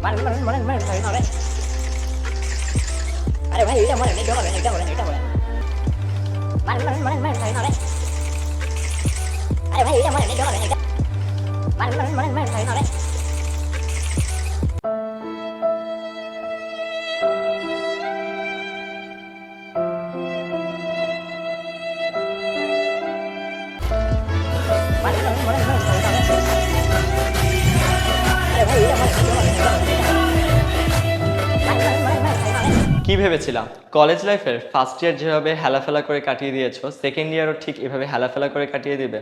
Mana mana mana mana mana mana. Ada mana hitam mana hitam mana hitam mana hitam mana. Mana mana mana mana hitam mana. Ada mana hitam mana hitam mana hitam. Mana mana mana mana hitam mana. কি ভেবেছিলাম? College লাইফের first year যেভাবে হেলাফেলা করে কাটিয়ে দিয়েছ second ইয়ারও ঠিক এভাবে হেলাফেলা করে কাটিয়ে দিবে।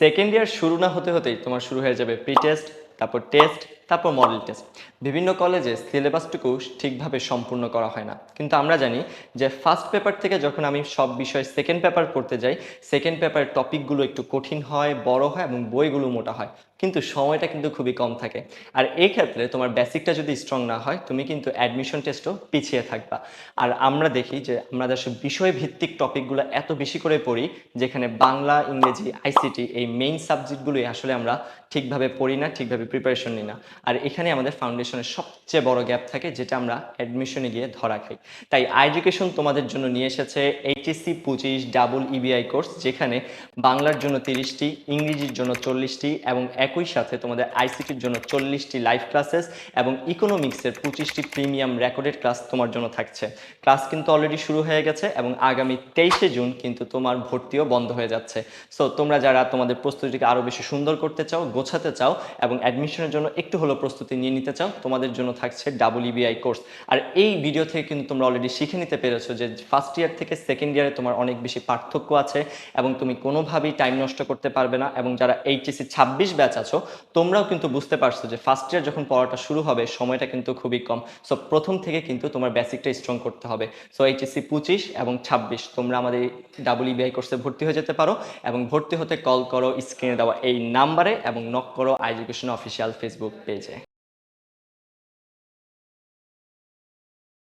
সেকেন্ড ইয়ার শুরু না হতে হতেই তোমার শুরু হয়ে যাবে প্রি টেস্ট তারপর টেস্ট তারপর মডেল টেস্ট বিভিন্ন কলেজে সিলেবাসটুকু ঠিকভাবে সম্পূর্ণ করা হয় না। কিন্তু আমরা জানি যে ফার্স্ট পেপার থেকে যখন আমি সব বিষয় সেকেন্ড পেপার পড়তে যাই সেকেন্ড পেপারের টপিকগুলো একটু কঠিন হয়, বড় হয় এবং বইগুলো মোটা হয়। কিন্তু সময়টা কিন্তু খুবই কম থাকে। আর এই ক্ষেত্রে তোমার বেসিকটা যদি স্ট্রং না হয়, তুমি কিন্তু অ্যাডমিশন টেস্টও পিছিয়ে থাকবা। আর আমরা দেখি যে আমাদের বিষয় ভিত্তিক টপিকগুলো এত বেশি করে পড়ি, যেখানে বাংলা, ইংরেজি আইসিটি এই মেইন সাবজেক্টগুলোই আসলে আমরা ঠিকভাবে পড়ি না, ঠিকভাবে প্রিপারেশন নিই না। আর এখানে আমাদের ফাউন্ডেশনের সবচেয়ে বড় গ্যাপ থাকে, যেটা আমরা অ্যাডমিশনে গিয়ে ধরা খাই। তাই এডুকেশন তোমাদের জন্য নিয়ে এসেছে এইচএসসি পঁচিশ ডাবল ইবিআই কোর্স যেখানে বাংলার জন্য তিরিশটি, ইংরেজির জন্য চল্লিশটি এবং একই সাথে তোমাদের আইসিটির জন্য চল্লিশটি লাইভ ক্লাসেস এবং ইকোনমিক্সের পঁচিশটি প্রিমিয়াম রেকর্ডেড ক্লাস তোমার জন্য থাকছে। ক্লাস কিন্তু অলরেডি শুরু হয়ে গেছে এবং আগামী তেইশে জুন কিন্তু তোমার ভর্তিও বন্ধ হয়ে যাচ্ছে। সো তোমরা যারা তোমাদের প্রস্তুতিকে আরও বেশি সুন্দর করতে চাও, গোছাতে চাও এবং অ্যাডমিশনের জন্য একটু হলেও প্রস্তুতি নিয়ে নিতে চাও, তোমাদের জন্য থাকছে ডাবল ইবিআই কোর্স। আর এই ভিডিও থেকে কিন্তু তোমরা অলরেডি শিখে নিতে পেরেছ যে ফার্স্ট ইয়ার থেকে সেকেন্ড ইয়ারে তোমার অনেক বেশি পার্থক্য আছে এবং তুমি কোনোভাবেই টাইম নষ্ট করতে পারবে না এবং যারা এইচএসসি ছাব্বিশ ব্যাচ আছো, তোমরাও কিন্তু বুঝতে পারছ যে ফার্স্ট ইয়ার যখন পড়াটা শুরু হবে, সময়টা কিন্তু খুবই কম। সো প্রথম থেকে কিন্তু তোমার বেসিকটা স্ট্রং করতে হবে। সো এইচএসসি পঁচিশ এবং ছাব্বিশ, তোমরা আমাদের ডাবল ইবিআই কোর্সে ভর্তি হয়ে যেতে পারো এবং ভর্তি হতে কল করো স্ক্রিনে দেওয়া এই নাম্বারে এবং নক করো এডুকেশন অফিসিয়াল ফেসবুক পেজে হয়েছে